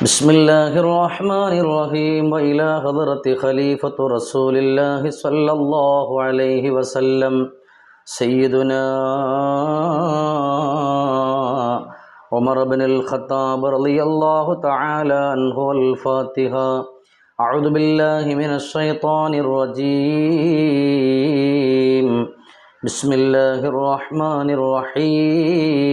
بسم الله الرحمن الرحيم وإلى حضرة خليفة رسول الله صلى الله عليه وسلم سيدنا عمر بن الخطاب رضي الله تعالى عنه الفاتحة أعوذ بالله من الشيطان الرجيم بسم الله الرحمن الرحيم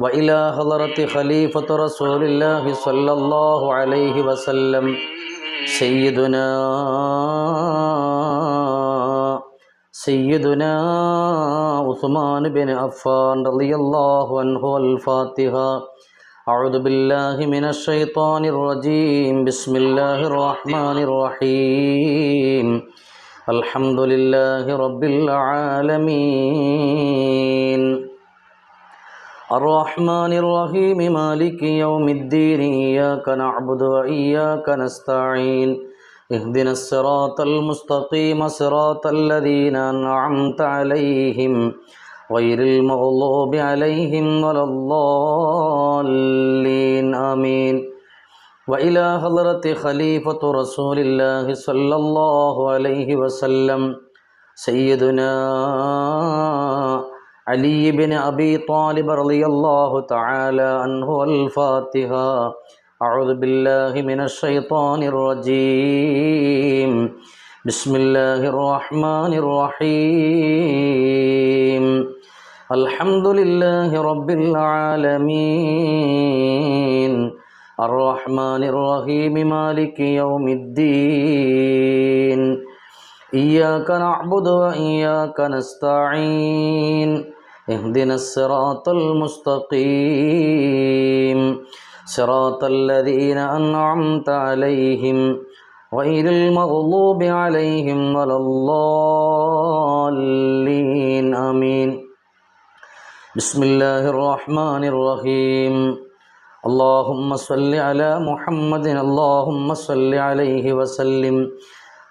وإلى حضرة خليفة رسول الله صلى الله عليه وسلم سيدنا سيدنا عثمان بن عفان رضي الله عنه الفاتحة أعوذ بالله من الشيطان الرجيم. بسم الله الرحمن الرحيم. الحمد لله رب العالمين. الرحمن الرحيم مالك يوم الدين إياك نعبد وإياك نستعين. اهدنا الصراط المستقيم صراط الذين أنعمت عليهم غير المغضوب عليهم ولا الضالين آمين. وإلى حضرة خليفة رسول الله صلى الله عليه وسلم سيدنا علي بن أبي طالب رضي الله تعالى عنه الفاتحة أعوذ بالله من الشيطان الرجيم. بسم الله الرحمن الرحيم. الحمد لله رب العالمين. الرحمن الرحيم مالك يوم الدين. إياك نعبد وإياك نستعين. اهدنا الصراط المستقيم. صراط الذين أنعمت عليهم. غير المغضوب عليهم ولا الضالين. آمين. بسم الله الرحمن الرحيم. اللهم صل على محمد. اللهم صل عليه وسلم.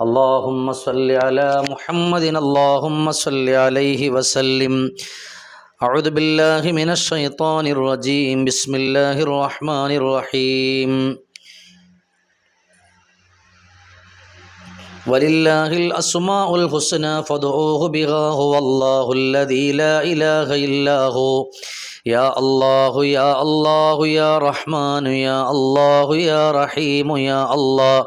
اللهم صل على محمد اللهم صل عليه وسلم. أعوذ بالله من الشيطان الرجيم. بسم الله الرحمن الرحيم. ولله الأسماء الحسنى فادعوه بها. هو الله الذي لا إله إلا هو. يا الله يا الله يا رحمن يا الله يا رحيم يا الله.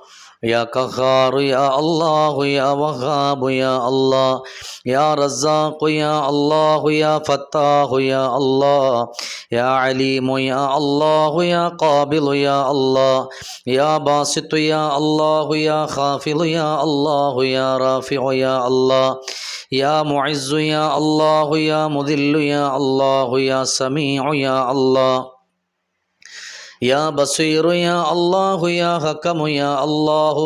يا قهار يا الله يا وهاب يا الله يا رزاق يا الله يا فتاح يا الله يا عليم يا الله يا قابل يا الله يا باسط يا الله يا خافض يا الله يا رافع يا الله يا معز يا الله يا مذل يا الله يا سميع يا الله യാ ബസീറു യാ അള്ളാഹു യാ ഹക്കമു യാ അള്ളാഹു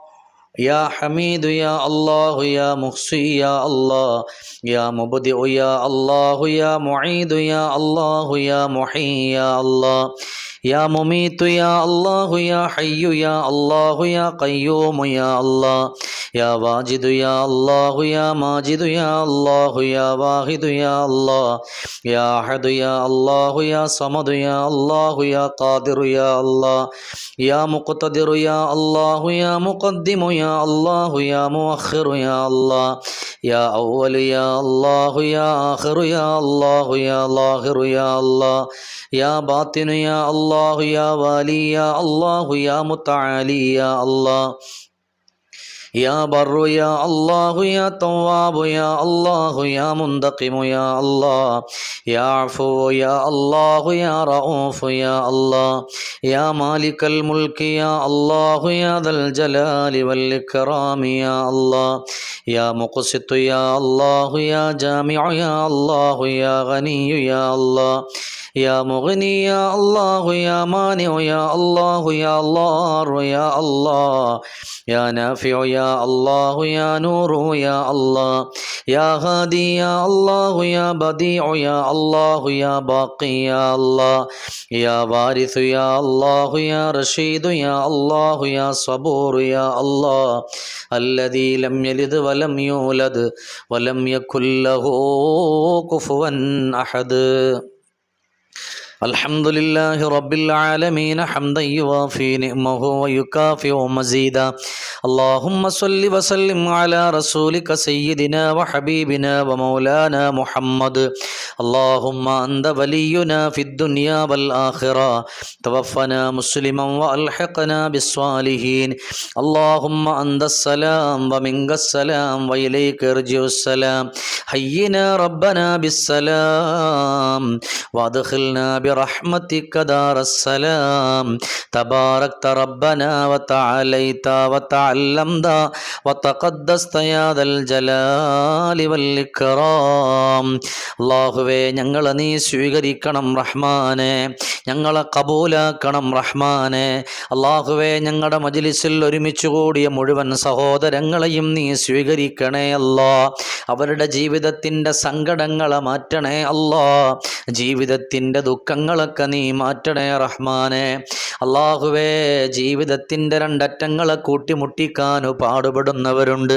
يا حميد يا الله يا محصي يا الله يا مبدئ يا الله يا معيد يا الله يا محيي يا الله يا مميت يا الله يا حي يا الله يا قيوم يا الله يا واجد يا الله يا ماجد يا الله يا واحد يا الله يا أحد يا الله يا صمد يا الله يا قادر يا الله يا مقتدر يا الله يا مقدم يا الله يا مؤخر يا الله يا أول يا الله يا آخر يا الله يا ظاهر يا الله يا باطن يا الله يا والي يا الله يا متعالي يا الله. يا بر يا الله يا تواب يا الله يا منتقم يا الله يا عفو يا الله يا رؤوف يا الله يا مالك الملك يا الله يا ذا الجلال والإكرام يا الله يا مقسط يا الله يا جامع يا الله يا غني يا الله يا مغني يا الله يا مانع يا الله يا الله يا الله يا نافع يا الله يا نور يا الله يا هادي يا الله يا بديع يا الله يا باقي يا الله يا وارث يا الله يا رشيد يا الله يا صبور يا الله الذي لم يلد ولم يولد ولم يكن له كفوا أحد الحمد لله رب العالمين حمدا يوافي نعمه ويكافئ مزيدا اللهم صل وسلم على رسولك سيدنا وحبيبنا ومولانا محمد اللهم أنت ولينا في الدنيا والآخرة توفنا مسلما وألحقنا بالصالحين اللهم أنت السلام ومنك السلام وإليك يرجع السلام حينا ربنا بالسلام وادخلنا برحمتك دار السلام تباركت ربنا وتعاليت وتعلمت وتقدست يا ذا الجلال والإكرام അള്ളാഹുവേ ഞങ്ങളെ നീ സ്വീകരിക്കണം റഹ്മാനെ ഞങ്ങളെ കബൂലാക്കണം റഹ്മാനെ അള്ളാഹുവേ ഞങ്ങളുടെ മജ്ലിസിൽ ഒരുമിച്ച് കൂടിയ മുഴുവൻ സഹോദരങ്ങളെയും നീ സ്വീകരിക്കണേ അല്ലാ അവരുടെ ജീവിതത്തിൻ്റെ സങ്കടങ്ങളെ മാറ്റണേ അല്ലാ ജീവിതത്തിൻ്റെ ദുഃഖങ്ങളൊക്കെ നീ മാറ്റണേ റഹ്മാനെ. അള്ളാഹുവേ ജീവിതത്തിന്റെ രണ്ടറ്റങ്ങളെ കൂട്ടിമുട്ടിക്കാനു പാടുപെടുന്നവരുണ്ട്.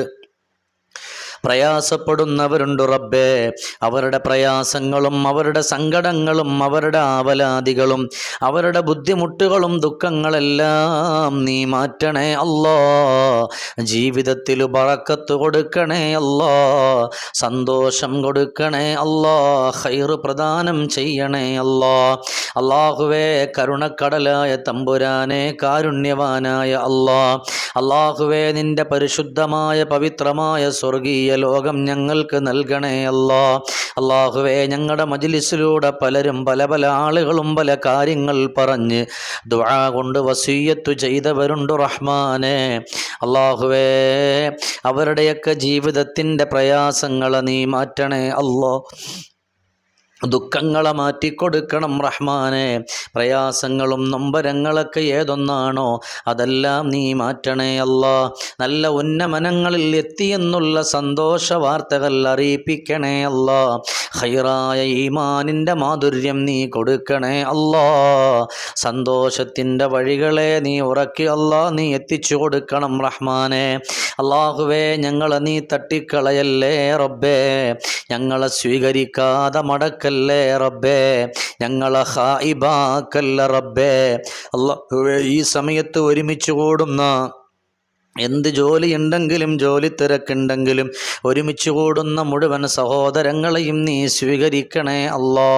പ്രയാസപ്പെടുന്നവരുണ്ട് റബ്ബേ. അവരുടെ പ്രയാസങ്ങളും അവരുടെ സങ്കടങ്ങളും അവരുടെ ആവലാദികളും അവരുടെ ബുദ്ധിമുട്ടുകളും ദുഃഖങ്ങളെല്ലാം നീ മാറ്റണേ അല്ലോ. ജീവിതത്തിൽ ബറക്കത്ത് കൊടുക്കണേ അല്ലോ. സന്തോഷം കൊടുക്കണേ അല്ലോ. ഹൈറ് പ്രദാനം ചെയ്യണേ അല്ലോ. അള്ളാഹുവേ കരുണക്കടലായ തമ്പുരാനെ കാരുണ്യവാനായ അല്ലോ. അള്ളാഹുവേ നിന്റെ പരിശുദ്ധമായ പവിത്രമായ സ്വർഗീയ ലോകം ഞങ്ങൾക്ക് നൽകണേ അല്ലാ. അള്ളാഹുവേ ഞങ്ങളുടെ മജിലിസിലൂടെ പലരും പല പല ആളുകളും പല കാര്യങ്ങൾ പറഞ്ഞ് ദുആ കൊണ്ട് വസീയത്തു ചെയ്തവരുണ്ട് റഹ്മാനെ. അള്ളാഹുവേ അവരുടെയൊക്കെ ജീവിതത്തിന്റെ പ്രയാസങ്ങളെ നീ മാറ്റണേ അല്ലോ. ദുഃഖങ്ങളെ മാറ്റി കൊടുക്കണം റഹ്മാനെ. പ്രയാസങ്ങളും നൊമ്പരങ്ങളൊക്കെ ഏതൊന്നാണോ അതെല്ലാം നീ മാറ്റണേ അല്ല. നല്ല ഉന്നമനങ്ങളിൽ എത്തിയെന്നുള്ള സന്തോഷ വാർത്തകൾ അറിയിപ്പിക്കണേ അല്ല. ഹൈറായ ഈമാനിന്റെ മാധുര്യം നീ കൊടുക്കണേ അല്ലാ. സന്തോഷത്തിന്റെ വഴികളെ നീ ഉറക്കി അല്ലാ. നീ എത്തിച്ചു കൊടുക്കണം റഹ്മാനെ. അള്ളാഹുവേ ഞങ്ങളെ നീ തട്ടിക്കളയല്ലേ റബ്ബേ. ഞങ്ങളെ സ്വീകരിക്കാതെ മടക്കല്ലേ റബ്ബേ? ഞങ്ങളെ ഹായിബാക്കല്ല റബ്ബേ? അല്ലാഹുവേ ഈ സമയത്ത് ഒരുമിച്ച് കൂടുന്ന എന്ത് ജോലി ഉണ്ടെങ്കിലും ജോലി തിരക്കുണ്ടെങ്കിലും ഒരുമിച്ച് കൂടുന്ന മുഴുവൻ സഹോദരങ്ങളെയും നീ സ്വീകരിക്കണേ അല്ലാ.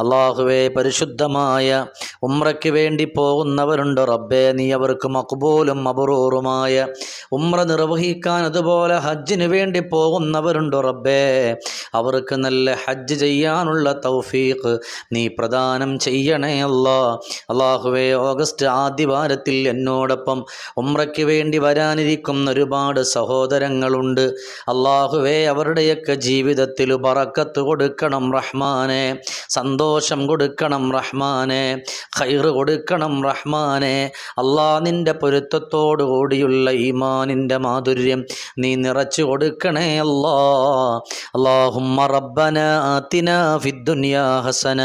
അള്ളാഹുവേ പരിശുദ്ധമായ ഉമ്രയ്ക്ക് വേണ്ടി പോകുന്നവരുണ്ട് റബ്ബേ. നീ അവർക്ക് മക്ബൂലും അപൂർവമായ ഉമ്ര നിർവഹിക്കാൻ അതുപോലെ ഹജ്ജിന് വേണ്ടി പോകുന്നവരുണ്ട് റബ്ബേ. അവർക്ക് നല്ല ഹജ്ജ് ചെയ്യാനുള്ള തൗഫീഖ് നീ പ്രദാനം ചെയ്യണേ അല്ലാ. അള്ളാഹുവേ ഓഗസ്റ്റ് ആദ്യവാരത്തിൽ എന്നോടൊപ്പം ഉമ്രയ്ക്ക് വേണ്ടി വരാനിരിക്കുന്ന ഒരുപാട് സഹോദരങ്ങളുണ്ട്. അള്ളാഹുവേ അവരുടെയൊക്കെ ജീവിതത്തിൽ പറക്കത്ത് കൊടുക്കണം റഹ്മാനെ. സന്തോഷം കൊടുക്കണം റഹ്മാനെ. ഖൈർ കൊടുക്കണം റഹ്മാനെ. അള്ളാ നിന്റെ പൊരുത്തത്തോടുകൂടിയുള്ള ഈമാനിന്റെ മാധുര്യം നീ നിറച്ചു കൊടുക്കണേ അല്ലാ അള്ളാഹുമ്മ റബ്ബന ആത്തിന ഫിദ്ദുനിയ ഹസന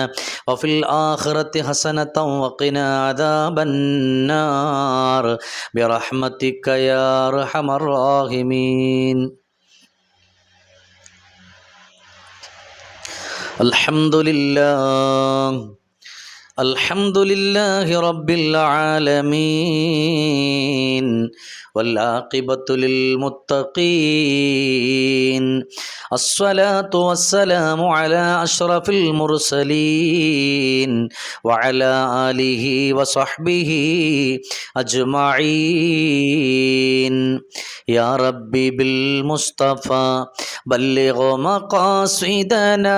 വഫിൽ ആഖിറത്തി ഹസനത്തം വഖിനാ അദാബന്നാർ ബിറഹ്മത്ത് برحمتك يا أرحم الراحمين. الحمد لله الحمد لله رب العالمين. والعاقبة للمتقين. الصلاة والسلام على أشرف المرسلين وعلى آله وصحبه أجمعين. يا ربي بالمصطفى بلغ مقاصدنا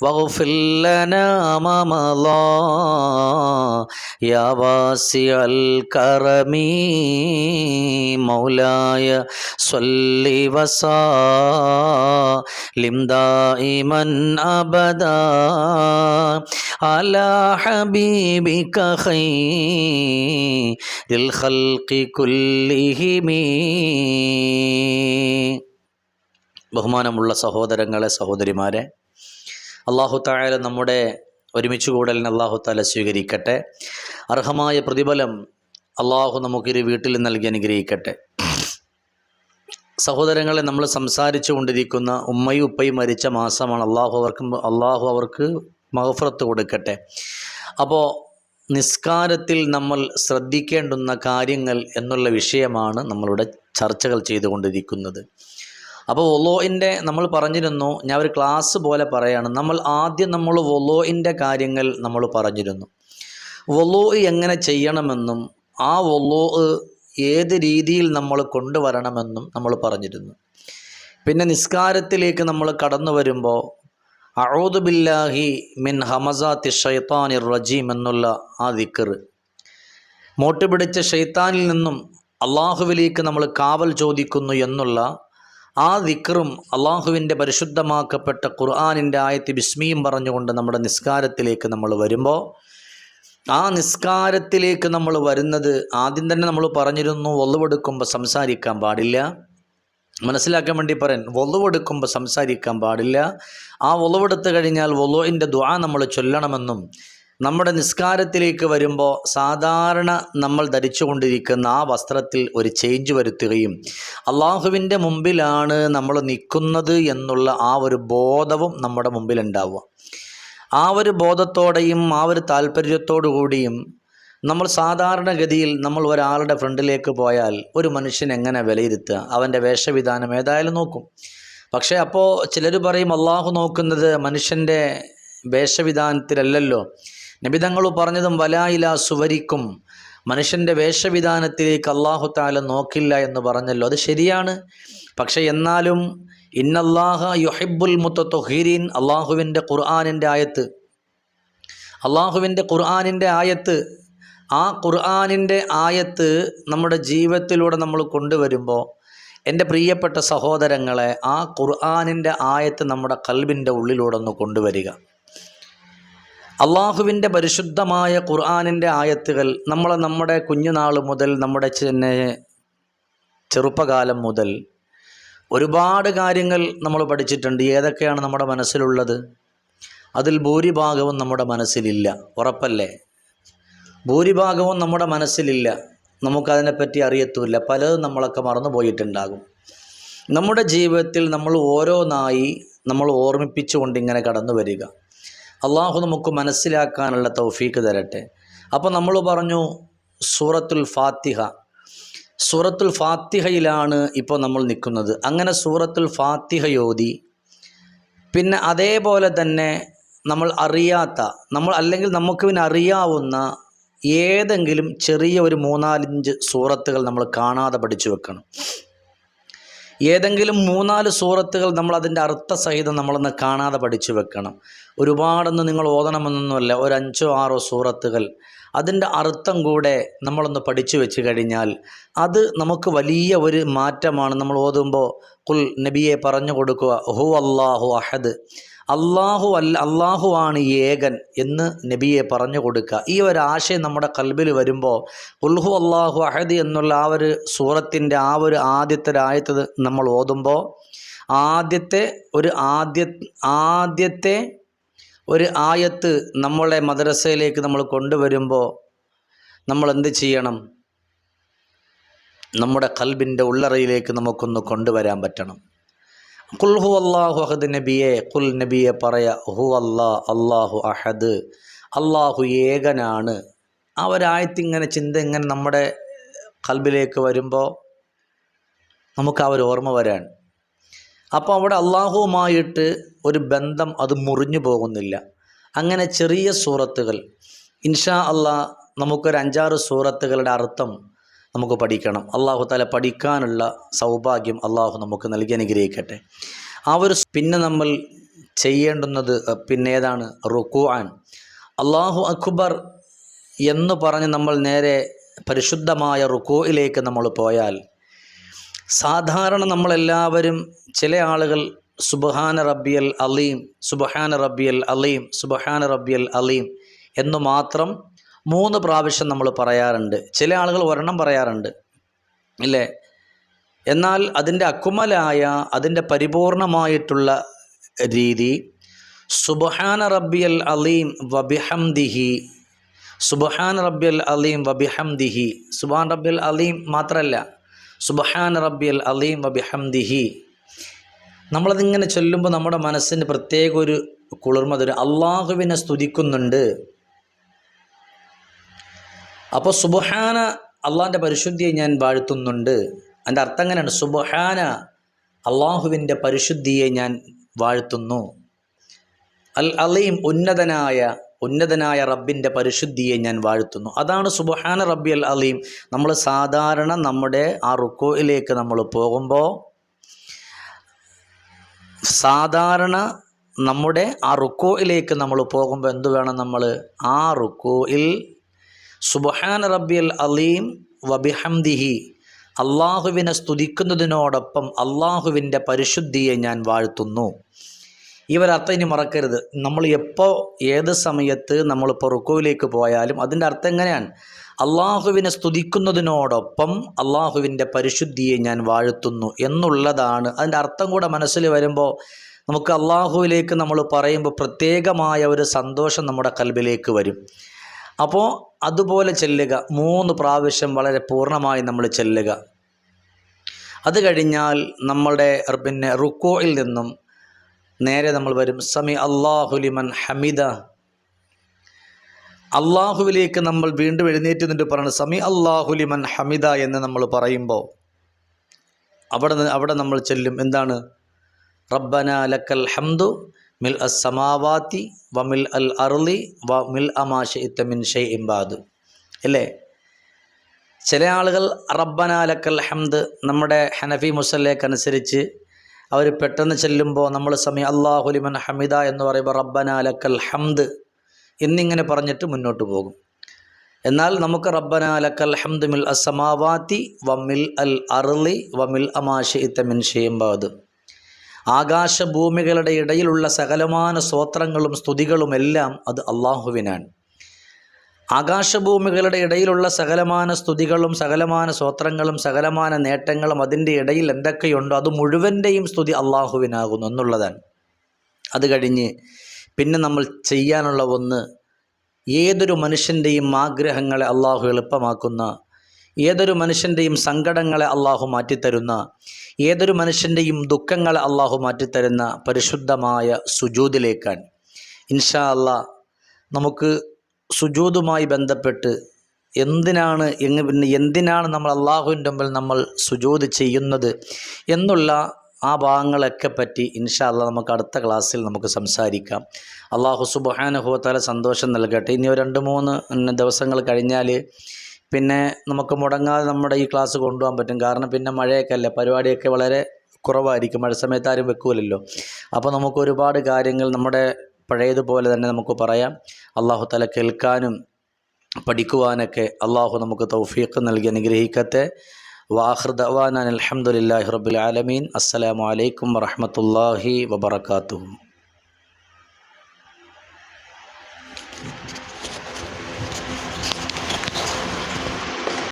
واغفر لنا ما مضى. يا واسع الكرم. مولاي صل وسلم دائما ابدا على حبيبك خير الخلق كلهم ബഹുമാനമുള്ള സഹോദരങ്ങളെ സഹോദരിമാരെ അള്ളാഹു തായാല നമ്മുടെ ഒരുമിച്ച് കൂടലിന് അള്ളാഹു താല സ്വീകരിക്കട്ടെ അർഹമായ പ്രതിഫലം അള്ളാഹു നമുക്കൊരു വീട്ടിൽ നൽകി അനുഗ്രഹിക്കട്ടെ. സഹോദരങ്ങളെ നമ്മൾ സംസാരിച്ചു കൊണ്ടിരിക്കുന്ന ഉമ്മയും ഉപ്പയും മരിച്ച മാസമാണ് അള്ളാഹു അവർക്ക് അള്ളാഹു അവർക്ക് മഹഫറത്ത് കൊടുക്കട്ടെ. അപ്പോൾ നിസ്കാരത്തിൽ നമ്മൾ ശ്രദ്ധിക്കേണ്ടുന്ന കാര്യങ്ങൾ എന്നുള്ള വിഷയമാണ് നമ്മളുടെ ചർച്ചകൾ ചെയ്തുകൊണ്ടിരിക്കുന്നത്. അപ്പോൾ വൊലോയിന്റെ നമ്മൾ പറഞ്ഞിരുന്നു ഞാൻ ഒരു ക്ലാസ് പോലെ പറയാണ് നമ്മൾ ആദ്യം നമ്മൾ വൊലോയിന്റെ കാര്യങ്ങൾ നമ്മൾ പറഞ്ഞിരുന്നു. വൊലോ എങ്ങനെ ചെയ്യണമെന്നും ആ വൊലോ ഏത് രീതിയിൽ നമ്മൾ കൊണ്ടുവരണമെന്നും നമ്മൾ പറഞ്ഞിരുന്നു. പിന്നെ നിസ്കാരത്തിലേക്ക് നമ്മൾ കടന്നു വരുമ്പോൾ അഴോദുബില്ലാഹി മിൻ ഹമസാത്തി ഷൈത്താനി റജീം എന്നുള്ള ആ ദിക്കർ മോട്ടുപിടിച്ച ഷെയ്ത്താനിൽ നിന്നും അള്ളാഹുവിലേക്ക് നമ്മൾ കാവൽ ചോദിക്കുന്നു എന്നുള്ള ആ ദിക്കറും അള്ളാഹുവിന്റെ പരിശുദ്ധമാക്കപ്പെട്ട ഖുർആാനിന്റെ ആയത്തി ബിസ്മിയും പറഞ്ഞുകൊണ്ട് നമ്മുടെ നിസ്കാരത്തിലേക്ക് നമ്മൾ വരുമ്പോൾ ആ നിസ്കാരത്തിലേക്ക് നമ്മൾ വരുന്നത് ആദ്യം തന്നെ നമ്മൾ പറഞ്ഞിരുന്നു ഒളിവെടുക്കുമ്പോൾ സംസാരിക്കാൻ പാടില്ല. മനസ്സിലാക്കാൻ വേണ്ടി പറയാൻ ഒളിവെടുക്കുമ്പോൾ സംസാരിക്കാൻ പാടില്ല. ആ ഒളിവെടുത്ത് കഴിഞ്ഞാൽ ഒലോയിന്റെ ദ്വാ നമ്മൾ ചൊല്ലണമെന്നും നമ്മുടെ നിസ്കാരത്തിലേക്ക് വരുമ്പോൾ സാധാരണ നമ്മൾ ധരിച്ചുകൊണ്ടിരിക്കുന്ന ആ വസ്ത്രത്തിൽ ഒരു ചേഞ്ച് വരുത്തുകയും അള്ളാഹുവിന്റെ മുമ്പിലാണ് നമ്മൾ നിൽക്കുന്നത് എന്നുള്ള ആ ഒരു ബോധവും നമ്മുടെ മുമ്പിലുണ്ടാവുക. ആ ഒരു ബോധത്തോടെയും ആ ഒരു താല്പര്യത്തോടു കൂടിയും നമ്മൾ സാധാരണഗതിയിൽ നമ്മൾ ഒരാളുടെ ഫ്രണ്ടിലേക്ക് പോയാൽ ഒരു മനുഷ്യൻ എങ്ങനെ വിലയിരുത്തുക? അവന്റെ വേഷവിധാനം ഏതായാലും നോക്കും. പക്ഷേ അപ്പോൾ ചിലർ പറയും അള്ളാഹു നോക്കുന്നത് മനുഷ്യന്റെ വേഷവിധാനത്തിലല്ലല്ലോ. നബിതങ്ങൾ പറഞ്ഞതും വലായില സുവരിക്കും. മനുഷ്യന്റെ വേഷവിധാനത്തിലേക്ക് അള്ളാഹു താല നോക്കില്ല എന്ന് പറഞ്ഞല്ലോ. അത് ശരിയാണ്. പക്ഷേ എന്നാലും ഇന്നല്ലാഹ യുഹിബുൽ മുത്തീരീൻ അള്ളാഹുവിന്റെ ഖുർആാനിന്റെ ആയത്ത്. അള്ളാഹുവിന്റെ ഖുർആാനിന്റെ ആയത്ത് ആ ഖുർആാനിന്റെ ആയത്ത് നമ്മുടെ ജീവിതത്തിലൂടെ നമ്മൾ കൊണ്ടുവരുമ്പോൾ എന്റെ പ്രിയപ്പെട്ട സഹോദരങ്ങളെ ആ ഖുർആാനിന്റെ ആയത്ത് നമ്മുടെ കൽബിന്റെ ഉള്ളിലൂടെ ഒന്ന് കൊണ്ടുവരിക. അള്ളാഹുവിന്റെ പരിശുദ്ധമായ ഖുർആാനിന്റെ ആയത്തുകൾ നമ്മളെ നമ്മുടെ കുഞ്ഞുനാൾ മുതൽ നമ്മുടെ ചെന്നെ ചെറുപ്പകാലം മുതൽ ഒരുപാട് കാര്യങ്ങൾ നമ്മൾ പഠിച്ചിട്ടുണ്ട്. ഏതൊക്കെയാണ് നമ്മുടെ മനസ്സിലുള്ളത്? അതിൽ ഭൂരിഭാഗവും നമ്മുടെ മനസ്സിലില്ല. ഉറപ്പല്ലേ? ഭൂരിഭാഗവും നമ്മുടെ മനസ്സിലില്ല. നമുക്കതിനെപ്പറ്റി അറിയത്തുമില്ല. പലതും നമ്മളൊക്കെ മറന്നു പോയിട്ടുണ്ടാകും നമ്മുടെ ജീവിതത്തിൽ നമ്മൾ ഓരോന്നായി നമ്മൾ ഓർമ്മിപ്പിച്ചുകൊണ്ട് ഇങ്ങനെ കടന്നു വരിക. അള്ളാഹു നമുക്ക് മനസ്സിലാക്കാനുള്ള തൗഫീക്ക് തരട്ടെ. അപ്പോൾ നമ്മൾ പറഞ്ഞു സൂറത്തുൽ ഫാത്തിഹ. സൂറത്തുൽ ഫാത്തിഹയിലാണ് ഇപ്പോൾ നമ്മൾ നിൽക്കുന്നത്. അങ്ങനെ സൂറത്തുൽ ഫാത്തിഹ യോതി പിന്നെ അതേപോലെ തന്നെ നമ്മൾ അറിയാത്ത നമ്മൾ അല്ലെങ്കിൽ നമുക്ക് പിന്നെ അറിയാവുന്ന ഏതെങ്കിലും ചെറിയ ഒരു മൂന്നാലഞ്ച് സൂറത്തുകൾ നമ്മൾ കാണാതെ പഠിച്ചു വെക്കണം. ഏതെങ്കിലും മൂന്നാൽ സൂറത്തുകൾ നമ്മൾ അതിന്റെ അർത്ഥസഹിതം നമ്മളൊന്ന് കാണാതെ പഠിച്ചു വെക്കണം. ഒരുപാടൊന്നും നിങ്ങൾ ഓതണമെന്നൊന്നുമല്ല. ഒരു അഞ്ചോ ആറോ സൂറത്തുകൾ അതിന്റെ അർത്ഥം കൂടെ നമ്മളൊന്ന് പഠിച്ചു വെച്ച് കഴിഞ്ഞാൽ അത് നമുക്ക് വലിയ ഒരു മാറ്റമാണ്. നമ്മൾ ഓതുമ്പോൾ കുൽ നബിയെ പറഞ്ഞു കൊടുക്കുക ഹു അള്ളാഹു അഹദ് അള്ളാഹു അല്ല അള്ളാഹു ആണ് ഏകൻ എന്ന് നബിയെ പറഞ്ഞു കൊടുക്കുക. ഈ ഒരു ആശയം നമ്മുടെ കൽബിൽ വരുമ്പോൾ ഉൽഹു അള്ളാഹു അഹദ് എന്നുള്ള ആ ഒരു സൂറത്തിന്റെ ആ ഒരു ആദ്യത്തെ രാജ്യത്ത് നമ്മൾ ഓതുമ്പോൾ ആദ്യത്തെ ഒരു ആദ്യ ആദ്യത്തെ ഒരു ആയത്ത് നമ്മളെ മദ്രസയിലേക്ക് നമ്മൾ കൊണ്ടുവരുമ്പോൾ നമ്മൾ എന്ത് ചെയ്യണം? നമ്മുടെ കൽബിന്റെ ഉള്ളറയിലേക്ക് നമുക്കൊന്ന് കൊണ്ടുവരാൻ പറ്റണം. കുൽ ഹു അള്ളാഹു അഹദ് നബിയെ കുൽ നബിയെ പറയ ഹു അല്ലാ അള്ളാഹു അഹദ്. അള്ളാഹു ഏകനാണ്. ആ ഒരായത്തിങ്ങനെ ചിന്ത ഇങ്ങനെ നമ്മുടെ കൽബിലേക്ക് വരുമ്പോൾ നമുക്ക് ആ ഒരു ഓർമ്മ വരാൻ. അപ്പോൾ അവിടെ അള്ളാഹുവുമായിട്ട് ഒരു ബന്ധം അത് മുറിഞ്ഞു പോകുന്നില്ല. അങ്ങനെ ചെറിയ സൂറത്തുകൾ. ഇൻഷാ അള്ളാ നമുക്കൊരു അഞ്ചാറ് സൂറത്തുകളുടെ അർത്ഥം നമുക്ക് പഠിക്കണം. അള്ളാഹു താല പഠിക്കാനുള്ള സൗഭാഗ്യം അള്ളാഹു നമുക്ക് നൽകി അനുഗ്രഹിക്കട്ടെ. ആ ഒരു പിന്നെ നമ്മൾ ചെയ്യേണ്ടുന്നത് പിന്നെ ഏതാണ് റുക്കുആൻ അള്ളാഹു അക്ബർ എന്ന് പറഞ്ഞ് നമ്മൾ നേരെ പരിശുദ്ധമായ റുക്കുയിലേക്ക് നമ്മൾ പോയാൽ സാധാരണ നമ്മളെല്ലാവരും ചില ആളുകൾ സുബഹാന റബ്ബിയൽ അലീം സുബഹാന റബ്ബിയൽ അലീം സുബഹാന റബ്ബിയൽ അലീം എന്ന് മാത്രം മൂന്ന് പ്രാവശ്യം നമ്മൾ പറയാറുണ്ട്. ചില ആളുകൾ ഒരെണ്ണം പറയാറുണ്ട്. ഇല്ലേ? എന്നാൽ അതിന്റെ അക്കുമലായ അതിന്റെ പരിപൂർണമായിട്ടുള്ള രീതി സുബഹാന റബ്ബിയൽ അലീം വബിഹംദിഹി സുബഹാൻ റബ്ബിയൽ അലീം വബിഹംദിഹി. സുബാൻ റബ്ബിയൽ അലീം മാത്രമല്ല സുബഹാൻ റബ്ബിയൽ അലീം വബിഹംദിഹി. നമ്മളതിങ്ങനെ ചൊല്ലുമ്പോൾ നമ്മുടെ മനസ്സിന് പ്രത്യേക ഒരു കുളിർമ തരും. അള്ളാഹുവിനെ സ്തുതിക്കുന്നുണ്ട്. അപ്പോൾ സുബഹാന അള്ളാഹിന്റെ പരിശുദ്ധിയെ ഞാൻ വാഴ്ത്തുന്നുണ്ട്. അതിന്റെ അർത്ഥം എങ്ങനെയാണ്? സുബഹാന അള്ളാഹുവിന്റെ പരിശുദ്ധിയെ ഞാൻ വാഴ്ത്തുന്നു. അൽ അലീം ഉന്നതനായ ഉന്നതനായ റബ്ബിന്റെ പരിശുദ്ധിയെ ഞാൻ വാഴ്ത്തുന്നു. അതാണ് സുബഹാന റബ്ബി അൽ അലീം. നമ്മൾ സാധാരണ നമ്മുടെ ആ റുക്കോയിലേക്ക് നമ്മൾ പോകുമ്പോൾ സാധാരണ നമ്മുടെ ആ റുക്കോയിലേക്ക് നമ്മൾ പോകുമ്പോൾ എന്തു വേണം നമ്മൾ ആ റുക്കോയിൽ സുബഹാൻ റബ്ബിൽ അലീം വബിഹംദിഹി അള്ളാഹുവിനെ സ്തുതിക്കുന്നതിനോടൊപ്പം അള്ളാഹുവിന്റെ പരിശുദ്ധിയെ ഞാൻ വാഴ്ത്തുന്നു. ഇവരർത്ഥം ഇനി മറക്കരുത്. നമ്മൾ എപ്പോൾ ഏത് സമയത്ത് നമ്മളിപ്പോൾ റുക്കോയിലേക്ക് പോയാലും അതിന്റെ അർത്ഥം എങ്ങനെയാണ്? അള്ളാഹുവിനെ സ്തുതിക്കുന്നതിനോടൊപ്പം അള്ളാഹുവിന്റെ പരിശുദ്ധിയെ ഞാൻ വാഴ്ത്തുന്നു എന്നുള്ളതാണ്. അതിന്റെ അർത്ഥം കൂടെ മനസ്സിൽ വരുമ്പോൾ നമുക്ക് അള്ളാഹുവിലേക്ക് നമ്മൾ പറയുമ്പോൾ പ്രത്യേകമായ ഒരു സന്തോഷം നമ്മുടെ കൽബിലേക്ക് വരും. അപ്പോൾ അതുപോലെ ചെല്ലുക. മൂന്ന് പ്രാവശ്യം വളരെ പൂർണമായി നമ്മൾ ചെല്ലുക. അത് കഴിഞ്ഞാൽ നമ്മളുടെ പിന്നെ റുക്കോയിൽ നിന്നും നേരെ നമ്മൾ വരും. സമി അള്ളാഹുലിമൻ ഹമിദ. അള്ളാഹുവിലേക്ക് നമ്മൾ വീണ്ടും എഴുന്നേറ്റ് നിന്നിട്ട് പറയുന്നത് സമി അള്ളാഹുലിമൻ ഹമിദ എന്ന് നമ്മൾ പറയുമ്പോൾ അവിടെ അവിടെ നമ്മൾ ചെല്ലും. എന്താണ്? റബ്ബന ലക്കൽ ഹംദു മിൽ അ സമാവാത്തി വ മിൽ അൽ അർലി വ മിൽ അമാഷ ഇത്തമിൻ ഷെയ് ഇംബാദു അല്ലേ? ചില ആളുകൾ റബ്ബന ലക്കൽ ഹംദ് നമ്മുടെ ഹനഫി മുസല്ലേക്കനുസരിച്ച് അവർ പെട്ടെന്ന് ചെല്ലുമ്പോൾ നമ്മൾ സമയം അള്ളാഹുലിമൻ ഹമിദ എന്ന് പറയുമ്പോൾ റബ്ബന ലക്കൽ ഹംദ് എന്നിങ്ങനെ പറഞ്ഞിട്ട് മുന്നോട്ട് പോകും. എന്നാൽ നമുക്ക് റബ്ബന ലക്കൽ ഹംദ് മിൽ അസമാവാത്തി വമിൽ അൽ അർലി വമിൽ അമാശ ഇത്തമിൻ ഷെയ്യുമ്പാത് ആകാശഭൂമികളുടെ ഇടയിലുള്ള സകലമാന സ്തോത്രങ്ങളും സ്തുതികളും എല്ലാം അത് അള്ളാഹുവിനാണ്. ആകാശഭൂമികളുടെ ഇടയിലുള്ള സകലമാന സ്തുതികളും സകലമാന സ്വോത്രങ്ങളും സകലമാന നേട്ടങ്ങളും അതിന്റെ ഇടയിൽ എന്തൊക്കെയുണ്ടോ അത് മുഴുവന്റെയും സ്തുതി അള്ളാഹുവിനാകുന്നു എന്നുള്ളതാണ്. അത് കഴിഞ്ഞ് പിന്നെ നമ്മൾ ചെയ്യാനുള്ള ഒന്ന് ഏതൊരു മനുഷ്യന്റെയും ആഗ്രഹങ്ങളെ അള്ളാഹു എളുപ്പമാക്കുന്ന ഏതൊരു മനുഷ്യന്റെയും സങ്കടങ്ങളെ അള്ളാഹു മാറ്റിത്തരുന്ന ഏതൊരു മനുഷ്യന്റെയും ദുഃഖങ്ങളെ അള്ളാഹു മാറ്റിത്തരുന്ന പരിശുദ്ധമായ സുജൂദിലേക്കാണ് ഇൻഷാ അല്ലാ നമുക്ക് സുജൂതുമായി ബന്ധപ്പെട്ട് എന്തിനാണ് എങ്ങ് പിന്നെ എന്തിനാണ് നമ്മൾ അള്ളാഹുവിന്റെ മുമ്പിൽ നമ്മൾ സുജൂത് ചെയ്യുന്നത് എന്നുള്ള ആ ഭാഗങ്ങളൊക്കെ പറ്റി ഇൻഷാല്ല നമുക്ക് അടുത്ത ക്ലാസ്സിൽ നമുക്ക് സംസാരിക്കാം. അള്ളാഹു സുബാനുഭവത്താല സന്തോഷം നൽകട്ടെ. ഇനി രണ്ട് മൂന്ന് ദിവസങ്ങൾ കഴിഞ്ഞാൽ പിന്നെ നമുക്ക് മുടങ്ങാതെ നമ്മുടെ ഈ ക്ലാസ് കൊണ്ടുപോകാൻ പറ്റും. കാരണം പിന്നെ മഴയൊക്കെ അല്ലേ? പരിപാടിയൊക്കെ വളരെ കുറവായിരിക്കും. മഴ സമയത്ത് ആരും വെക്കൂലല്ലോ. അപ്പോൾ നമുക്ക് ഒരുപാട് കാര്യങ്ങൾ നമ്മുടെ പഴയതുപോലെ തന്നെ നമുക്ക് പറയാം. അള്ളാഹു തല കേൾക്കാനും പഠിക്കുവാനൊക്കെ അള്ളാഹു നമുക്ക് തൗഫീഖ് നൽകി അനുഗ്രഹിക്കട്ടെ. വാഹൃ ദവാൻ അലഹമുല്ലാഹി റബുലാലമീൻ ആലമീൻ. അസ്സലാമു അലൈക്കും വറഹമത്തല്ലാഹി വബർക്കാത്തു